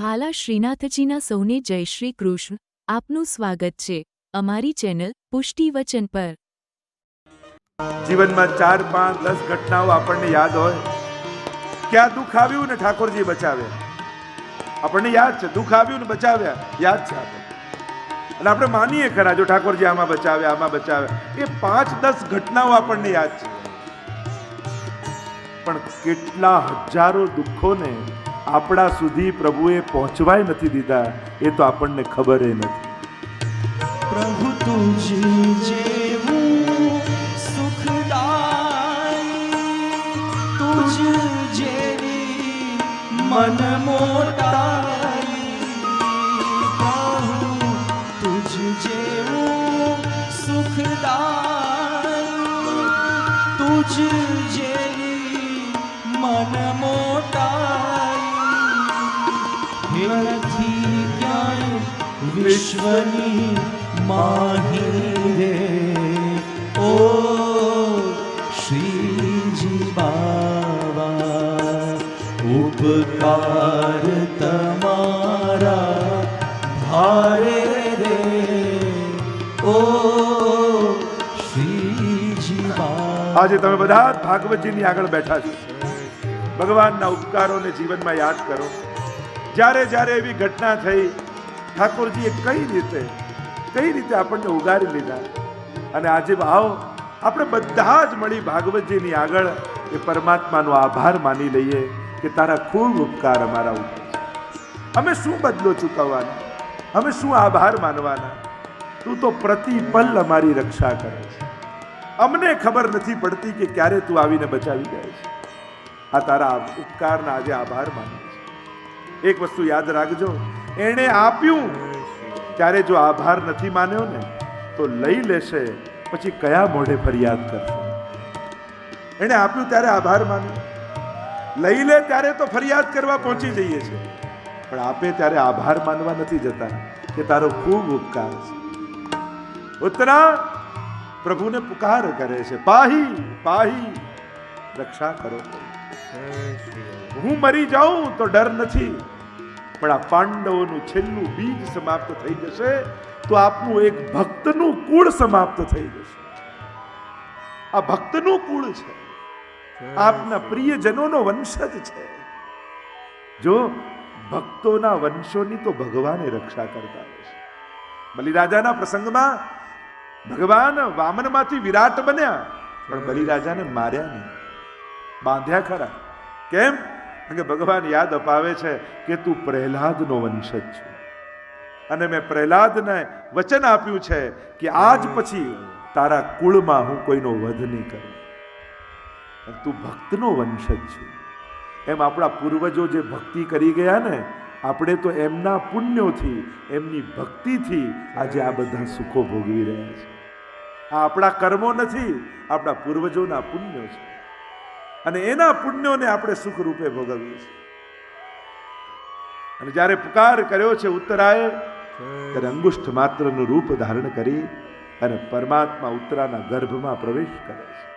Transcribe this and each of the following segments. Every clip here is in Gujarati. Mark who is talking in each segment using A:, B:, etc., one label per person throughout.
A: વહાલા શ્રીનાથજીના સૌને જય શ્રી કૃષ્ણ. આપનું સ્વાગત છે અમારી ચેનલ પુષ્ટિ વચન પર.
B: જીવનમાં ચાર પાંચ દસ ઘટનાઓ આપણને યાદ હોય. ક્યાં દુઃખ આવ્યું ને ઠાકોરજી બચાવ્યા આપણને યાદ છે, દુઃખ આવ્યું ને બચાવ્યા, યાદ છે આપણે અને આપણે માનીએ ખરા, જો ઠાકોરજી આમાં બચાવ્યા આમાં બચાવ્યા એ પાંચ દસ ઘટનાઓ આપણને યાદ છે. પણ કેટલા હજારો દુઃખોને આપણા સુધી પ્રભુએ પહોંચવાય નથી દીધા, એ તો આપણને ખબર નથી.
C: પ્રભુ તુજ જેવું સુખદાઈ તુજ જેવી મન મોટાઈ. જેવું સુખદાઈ તુજ મન મોટાઈ વિશ્વની માહી રે ઓ શ્રીજી બાવા ઉપકાર તમારા ભારે રે ઓ શ્રીજી
B: આજે તમે બધા ભાગવતજીની આગળ બેઠા છો. ભગવાનના ઉપકારોને જીવનમાં યાદ કરો. જ્યારે જ્યારે એવી ઘટના થઈ ઠાકોરજીએ કઈ રીતે કઈ રીતે આપણને ઉગારી લીધા? અને આજે આવો, આપણે બધા જ મળી ભાગવતજીની આગળ એ પરમાત્માનો આભાર માની લઈએ કે તારા ખૂબ ઉપકાર અમારા ઉપર અમે શું બદલો ચૂકવવાના? અમે શું આભાર માનવાના? તું તો પ્રતિપલ અમારી રક્ષા કરે છે. અમને ખબર નથી પડતી કે ક્યારે તું આવીને બચાવી જાય છે. આ તારા ઉપકારના આજે આભાર માનું એક વસ્તુ યાદ રાખજો એણે આપ્યું. ત્યારે જો આભાર નથી માન્યો ને તો લઈ લેશે પછી કયા મોઢે ફરિયાદ કરશે? એણે આપ્યું ત્યારે આભાર માન્યો. લઈ લે ત્યારે તો ફરિયાદ કરવા પહોંચી જઈએ છે પણ આપે ત્યારે આભાર માનવા નથી જતા કે તારો ખૂબ ઉપકાર છે. ઉત્તરા પ્રભુને પુકાર કરે છે. પાહી પાહી રક્ષા કરો. હું મરી જાઉં તો ડર નથી. પણ આ પાંડવોનું છેલ્લું બીજ સમાપ્ત થઈ જશે તો આપનું એક ભક્તનું કુળ સમાપ્ત થઈ જશે. આ ભક્તનું કુળ છે. આપના પ્રિયજનોનો વંશજ છે. જો ભક્તોના વંશોની તો ભગવાને રક્ષા કરતા હોય છે. બલિરાજાના પ્રસંગમાં ભગવાન વામનમાંથી વિરાટ બન્યા પણ બલિરાજાને માર્યા નહીં. બાંધ્યા ખરા. કેમ? કે ભગવાન યાદ અપાવે છે કે તું પ્રહલાદનો વંશજ છે. અને મેં પ્રહલાદને વચન આપ્યું છે કે આજ પછી તારા કુળમાં હું કોઈનો વધ નહીં કરું. તું ભક્તનો વંશજ છું. એમ આપણા પૂર્વજો જે ભક્તિ કરી ગયા ને, આપણે તો એમના પુણ્યોથી, એમની ભક્તિથી આજે આ બધા સુખો ભોગવી રહ્યા છે. આ આપણા કર્મો નથી, આપણા પૂર્વજોના પુણ્યો છે. અને એના પુણ્યોને આપણે સુખ રૂપે ભોગવીએ છીએ. અને જ્યારે પુકાર કર્યો છે ઉત્તરાએ ત્યારે અંગુષ્ઠ માત્રનું રૂપ ધારણ કરી અને પરમાત્મા ઉત્તરાના ગર્ભમાં પ્રવેશ કરે છે.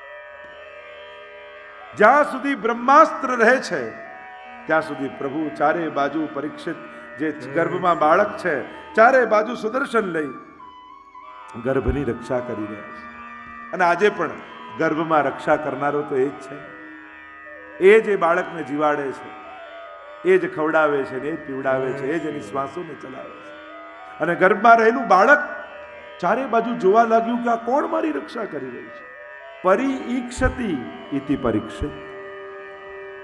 B: જ્યાં સુધી બ્રહ્માસ્ત્ર રહે છે, ત્યાં સુધી પ્રભુ ચારે બાજુ પરીક્ષિત જે ગર્ભમાં બાળક છે, ચારે બાજુ સુદર્શન લઈ ગર્ભની રક્ષા કરી રહ્યા છે. અને આજે પણ ગર્ભમાં રક્ષા કરનારો તો એ જ છે. એ જે બાળકને જીવાડે છે. એ જ ખવડાવે છે ને એ પીવડાવે છે. એ જ એની શ્વાસોને ચલાવે છે. અને ગર્ભમાં રહેલું બાળક ચારે બાજુ જોવા લાગ્યું કે આ કોણ મારી રક્ષા કરી રહી છે? પરીક્ષતી ઇતિ પરીક્ષિત.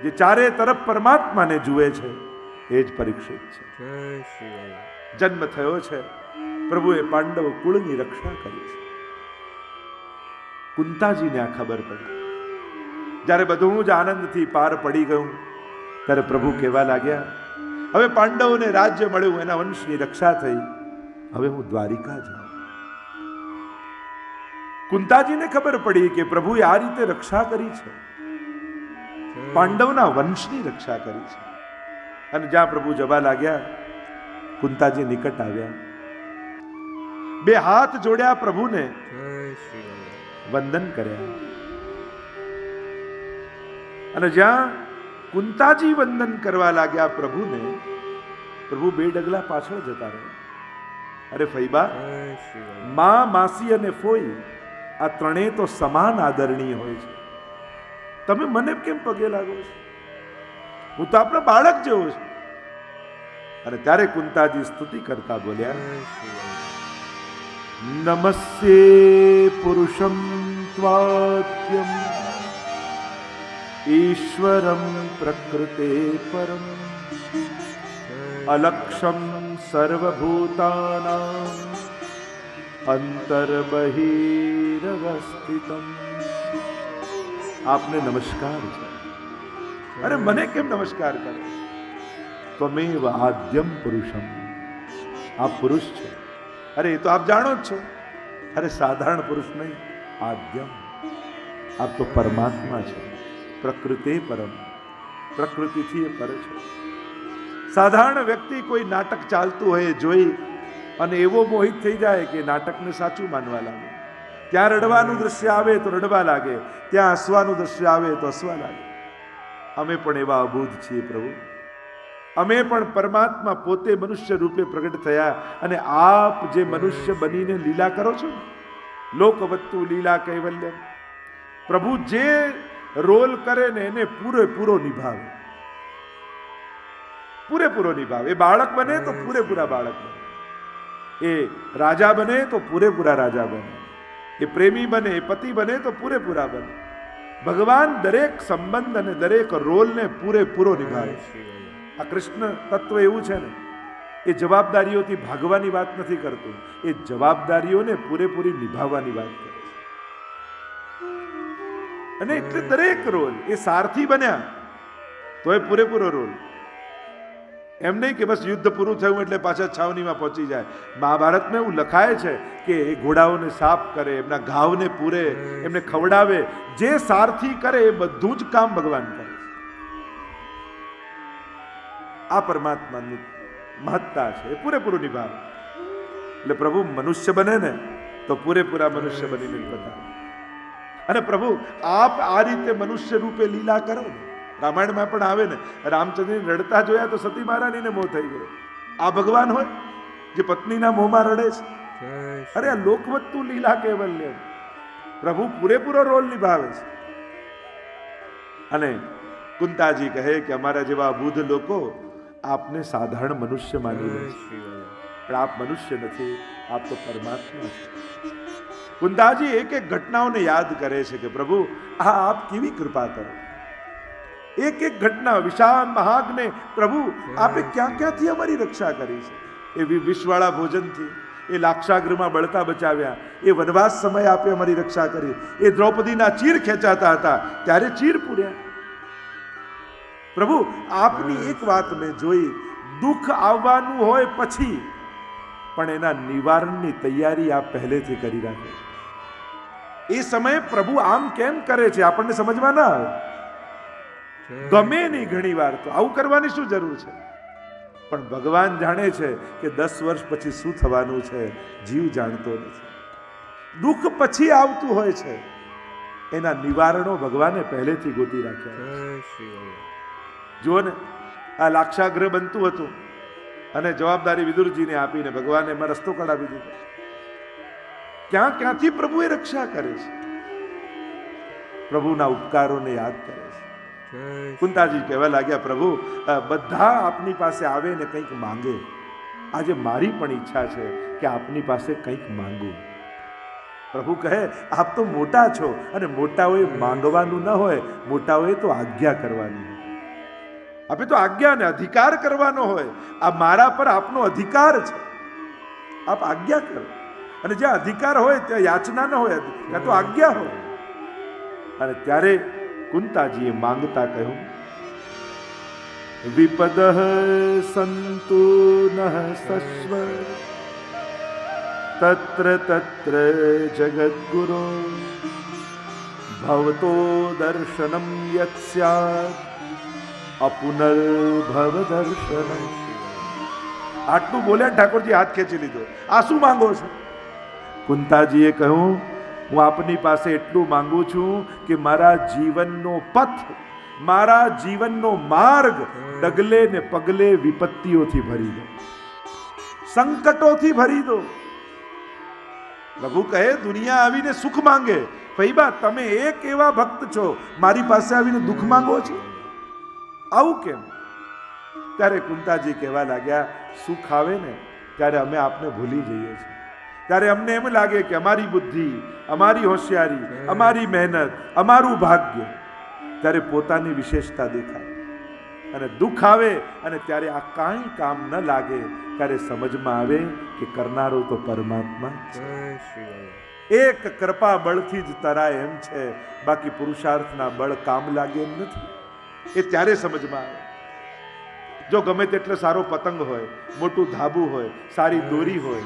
B: જે ચારે તરફ પરમાત્માને જુએ છે એ જ પરીક્ષિત છે. જન્મ થયો છે. પ્રભુએ પાંડવ કુળની રક્ષા કરી છે. કુંતાજીને આ ખબર પડી. જ્યારે બધું જ આનંદથી પાર પડી ગયું ત્યારે પ્રભુ કહેવા લાગ્યા હવે પાંડવોને રાજ્ય મળ્યું એના વંશની રક્ષા થઈ. હવે હું દ્વારિકા જાઉં. કુંતાજીને ખબર પડી કે પ્રભુએ આ રીતે રક્ષા કરી છે. પાંડવના વંશની રક્ષા કરી છે. અને જ્યાં પ્રભુ જવા લાગ્યા કુંતાજી નિકટ આવ્યા. બે હાથ જોડ્યા પ્રભુને. વંદન કર્યા. અને જ્યાં કુંતાજી વંદન કરવા લાગ્યા પ્રભુને પ્રભુ બે ડગલા પાછળ જતા રહ્યા. અરે ફૈબા મા માસી અને ફોઈ આ ત્રણેય તો સમાન આદરણીય હોય છે. તમે મને કેમ પગે લાગો છો? હું તો આપણો બાળક જેવો છું. અને ત્યારે કુંતાજી સ્તુતિ કરતા બોલ્યા નમસ્તે પુરુષમ ત્વાદ્યમ. ઈશ્વરમ પ્રકૃતે પરમ અલક્ષમ સર્વભૂતાના અંતર્બહિરવસ્થિતમ આપને નમસ્કાર છે અરે મને કેમ નમસ્કાર કરે ત્વમેવ આદ્યમ પુરુષમ આ પુરુષ છે અરે એ તો આપ જાણો જ છો અરે સાધારણ પુરુષ નહીં આદ્યમ આપ તો પરમાત્મા છે પ્રકૃતિ પરમ. પ્રકૃતિથી એ પર છે. સાધારણ વ્યક્તિ કોઈ નાટક ચાલતું હોય જોઈ અને એવો મોહિત થઈ જાય કે નાટકને સાચું માનવા લાગે. ત્યાં રડવાનું દ્રશ્ય આવે તો રડવા લાગે, ત્યાં હસવાનું દ્રશ્ય આવે તો હસવા લાગે. અમે પણ એવા અભૂત છીએ પ્રભુ. અમે પણ પરમાત્મા પોતે મનુષ્ય રૂપે પ્રગટ થયા અને આપ જે મનુષ્ય બનીને લીલા કરો છો ને લોકવત્તુ લીલા કૈવલ્યમ. પ્રભુ જે રોલ કરે ને એને પૂરેપૂરો નિભાવે. પૂરેપૂરો નિભાવે. એ બાળક બને તો પૂરેપૂરા બાળક બને. એ રાજા બને તો પૂરેપૂરા રાજા બને. એ પ્રેમી બને, એ પતિ બને તો પૂરેપૂરા બને. ભગવાન દરેક સંબંધ અને દરેક રોલને પૂરેપૂરો નિભાવે આ કૃષ્ણ તત્વ એવું છે ને, એ જવાબદારીઓથી ભાગવાની વાત નથી કરતું. એ જવાબદારીઓને પૂરેપૂરી નિભાવવાની વાત કરે છે અને એટલે દરેક રોલ એ સારથી બન્યા. તો એ પૂરેપૂરો રોલ. એમ નહીં કે બસ યુદ્ધ પૂરું થયું એટલે પાછા છાવનીમાં પહોંચી જાય. મહાભારતમાં એવું લખાય છે કે એ ઘોડાઓને સાફ કરે, એમના ઘાવને પૂરે, એમને ખવડાવે. જે સારથી કરે એ બધું જ કામ ભગવાન કરે આ પરમાત્માની મહત્તા છે, એ પૂરેપૂરું નિભાવે. એટલે પ્રભુ મનુષ્ય બને ને, તો પૂરેપૂરા મનુષ્ય બનીને જ બતાવે. અને પ્રભુ આપ આ રીતે મનુષ્ય રૂપે લીલા કરો ને. રામાયણમાં પણ આવે ને રામચંદ્રને રડતા જોયા તો સતી મહારાણીને મોં થઈ ગયો. આ ભગવાન હોય જે પત્નીના મોંમાં રડે છે. અરે આ લોકવત્તુ લીલા કેવલ્ય પ્રભુ પૂરેપૂરો રોલ નિભાવે છે. અને કુંતાજી કહે કે અમારા જેવા બુદ્ધ લોકો આપને સાધારણ મનુષ્ય માની લે છે. પણ આપ મનુષ્ય નથી આપ તો પરમાત્મા છે. કુંતાજી એક એક ઘટનાઓને યાદ કરે છે કે પ્રભુ આ આપ કેવી કૃપા કરો. એક એક ઘટના વિશાળ મહાગને પ્રભુ આપે ક્યાં ક્યાંથી અમારી રક્ષા કરી છે? એ વિષવાળા ભોજનથી એ લાક્ષાગૃહમાં બળતા બચાવ્યા એ વનવાસ સમય આપે અમારી રક્ષા કરી એ દ્રૌપદીના ચીર ખેંચાતા હતા ત્યારે ચીર પૂર્યા. પ્રભુ આપની એક વાત મેં જોઈ દુઃખ આવવાનું હોય પછી પણ એના નિવારણની તૈયારી આપ પહેલેથી કરી રાખે છે. એ સમયે પ્રભુ આમ કેમ કરે છે? આપણને સમજમાં ના આવે. ગમે નહીં ઘણી વાર તો. આવું કરવાની શું જરૂર છે? પણ ભગવાન જાણે છે કે દસ વર્ષ પછી શું થવાનું છે? જીવ જાણતો નથી. દુઃખ પછી આવતું હોય છે. એના નિવારણો ભગવાને પહેલેથી ગોતી રાખ્યા. જુઓ ને આ લાક્ષાગ્રહ બનતું હતું. અને જવાબદારી વિદુરજીને આપીને ભગવાને એમાં રસ્તો કઢાવી દીધો. ક્યાં ક્યાંથી પ્રભુ એ રક્ષા કરે છે? પ્રભુના ઉપકારોને યાદ કરે છે. કુંતાજી કહેવા લાગ્યા પ્રભુ બધા આપની પાસે આવે ને કંઈક માંગે. આજે મારી પણ ઈચ્છા છે કે આપની પાસે કંઈક માંગુ. પ્રભુ કહે આપ તો મોટા છો અને મોટાઓએ માંગવાનું ન હોય મોટાઓએ તો આજ્ઞા કરવાની હોય. આપે તો આજ્ઞા ને અધિકાર કરવાનો હોય. આ મારા પર આપનો અધિકાર છે. આપ આજ્ઞા કરો. અને જ્યાં અધિકાર હોય ત્યાં યાચના ન હોય, ત્યાં તો આજ્ઞા હોય. અને ત્યારે કુંતાજીએ માંગતા કહ્યું, વિપદ સંતુ નઃ સસ્વ. તત્ર તત્ર જગદ્ગુરો. ભવતો દર્શનમ યત સ્યાત અપુનર્ભવ દર્શનમ. આટલું બોલ્યા ઠાકોરજી હાથ ખેંચી લીધો. આ શું માંગો છો? કુંતાજીએ કહ્યું, હું આપની પાસે એટલું માંગુ છું કે મારા જીવનનો પથ, મારા જીવનનો માર્ગ ડગલે ને પગલે વિપત્તિઓથી ભરી દો. સંકટોથી ભરી દો. પ્રભુ કહે, દુનિયા આવીને સુખ માંગે. ફૈબા તમે એક એવા ભક્ત છો, મારી પાસે આવીને દુઃખ માંગો છો? આવું કેમ? ત્યારે કુંતાજી કહેવા લાગ્યા, સુખ આવે ને ત્યારે અમે આપને ભૂલી જઈએ છીએ. ત્યારે અમને એમ લાગે કે અમારી બુદ્ધિ અમારી હોશિયારી અમારી મહેનત અમારું ભાગ્ય ત્યારે પોતાની વિશેષતા દેખાય. અને દુઃખ આવે અને ત્યારે આ કાંઈ કામ ન લાગે ત્યારે સમજમાં આવે કે કરનારો તો પરમાત્મા છે. એક કૃપા બળથી જ તરાય એમ છે બાકી પુરુષાર્થના બળ કામ લાગે એમ નથી. એ ત્યારે સમજમાં આવે. જો ગમે તેટલો સારો પતંગ હોય મોટું ધાબુ હોય સારી દોરી હોય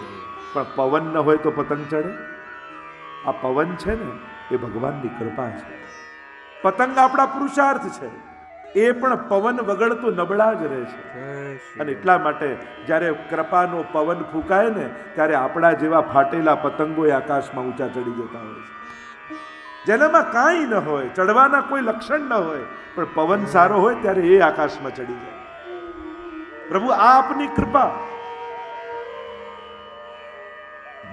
B: પણ પવન ન હોય તો પતંગ ચડે? આ પવન છે ને એ ભગવાનની કૃપા છે. પતંગ આપણા પુરુષાર્થ છે. એ પણ પવન વગર તો નબળા જ રહે છે. અને એટલા માટે જ્યારે કૃપાનો પવન ફૂંકાય ને ત્યારે આપણા જેવા ફાટેલા પતંગો એ આકાશમાં ઊંચા ચડી જતા હોય છે. જેનામાં કાંઈ ન હોય ચડવાના કોઈ લક્ષણ ન હોય પણ પવન સારો હોય ત્યારે એ આકાશમાં ચડી જાય. પ્રભુ આ આપની કૃપા.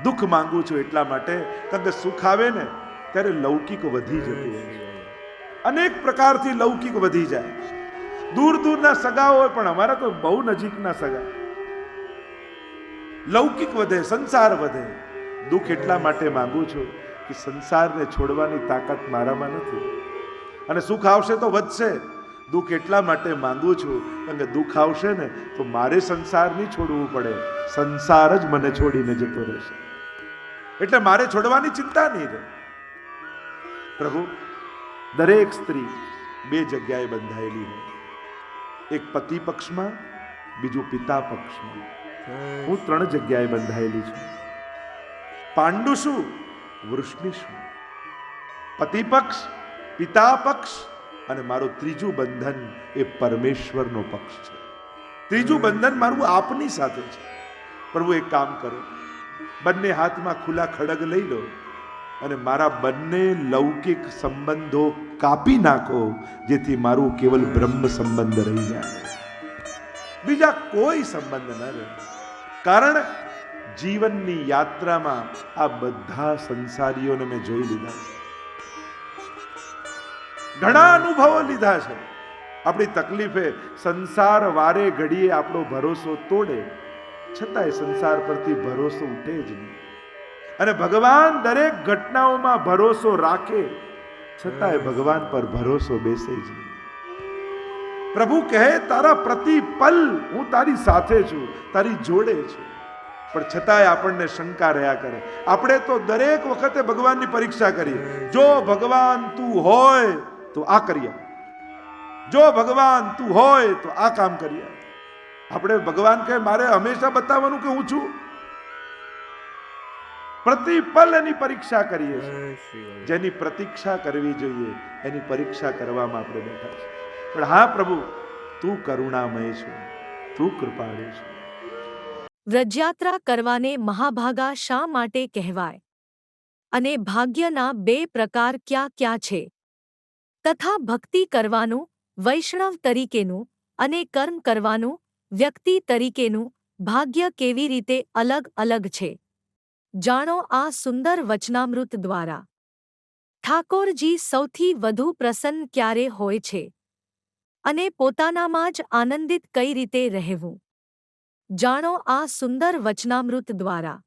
B: દુઃખ માંગુ છું એટલા માટે, કારણ કે સુખ આવે ને, ત્યારે લૌકિક વધી જતું હોય અનેક પ્રકારથી લૌકિક વધી જાય. દૂર દૂરના સગા હોય, પણ અમારા તો બહુ નજીકના સગા. લૌકિક વધે, સંસાર વધે. દુઃખ એટલા માટે માંગુ છું કે સંસારને છોડવાની તાકાત મારામાં નથી. અને સુખ આવશે તો વધશે. દુઃખ એટલા માટે માંગુ છું, કારણ કે દુઃખ આવશે ને, તો મારે સંસાર નહીં છોડવું પડે. સંસાર જ મને છોડીને જતો રહેશે. એટલે મારે છોડવાની ચિંતા નહીં રહે. પ્રભુ, દરેક સ્ત્રી બે જગ્યાએ બંધાયેલી હોય. એક પતિ પક્ષમાં, બીજું પિતા પક્ષમાં. હું ત્રણ જગ્યાએ બંધાયેલી છું. પાંડુ શું? વૃષ્ણિ શું? પતિ પક્ષ, પિતા પક્ષ અને મારું ત્રીજું બંધન એ પરમેશ્વરનો પક્ષ છે. ત્રીજું બંધન મારું આપની સાથે છે. પ્રભુ, એક કામ કરો. બંને હાથમાં ખુલ્લા ખડગ લઈ લો અને મારા બંને લૌકિક સંબંધો કાપી નાખો, જેથી મારું કેવલ બ્રહ્મ સંબંધ રહી જાય. બીજા કોઈ સંબંધ ન રહે. કારણ જીવનની યાત્રામાં આ બધા સંસારીઓને મેં જોઈ લીધા છે. ઘણા અનુભવો લીધા છે. આપણી તકલીફે સંસાર વારે ઘડીએ આપણો ભરોસો તોડે. છતાંય સંસાર પરથી ભરોસો ઉઠે જ નહીં. અને ભગવાન દરેક ઘટનાઓમાં ભરોસો રાખે, છતાંય ભગવાન પર ભરોસો બેસે જ નહીં. પ્રભુ કહે, તારા પ્રતિ પલ હું તારી સાથે છું, તારી જોડે છું. પણ છતાંય આપણને શંકા રહ્યા કરે. આપણે તો દરેક વખતે ભગવાનની પરીક્ષા કરીએ. જો ભગવાન તું હોય, તો આ કરીએ. જો ભગવાન તું હોય, તો આ કામ કરીએ. આપણે ભગવાન કહે મારે હંમેશા બતાવવાનું કે હું છું? પ્રતિપલ એની પરીક્ષા કરીએ છીએ. જેની પ્રતીક્ષા કરવી જોઈએ એની પરીક્ષા કરવામાં આપણે બેઠા છે પણ હા પ્રભુ તું કરુણામય છે. તું કૃપાળુ છે.
D: વ્રજયાત્રા કરવાને મહાભાગા શા માટે કહેવાય? અને ભાગ્યના બે પ્રકાર ક્યાં ક્યાં છે? તથા ભક્તિ કરવાનું વૈષ્ણવ તરીકેનું અને કર્મ કરવાનું વ્યક્તિ તરીકેનું ભાગ્ય કેવી રીતે અલગ અલગ છે? જાણો આ સુંદર વચનામૃત દ્વારા. ઠાકોરજી સૌથી વધુ પ્રસન્ન ક્યારે હોય છે? અને પોતાનામાં જ આનંદિત કઈ રીતે રહેવું? જાણો આ સુંદર વચનામૃત દ્વારા.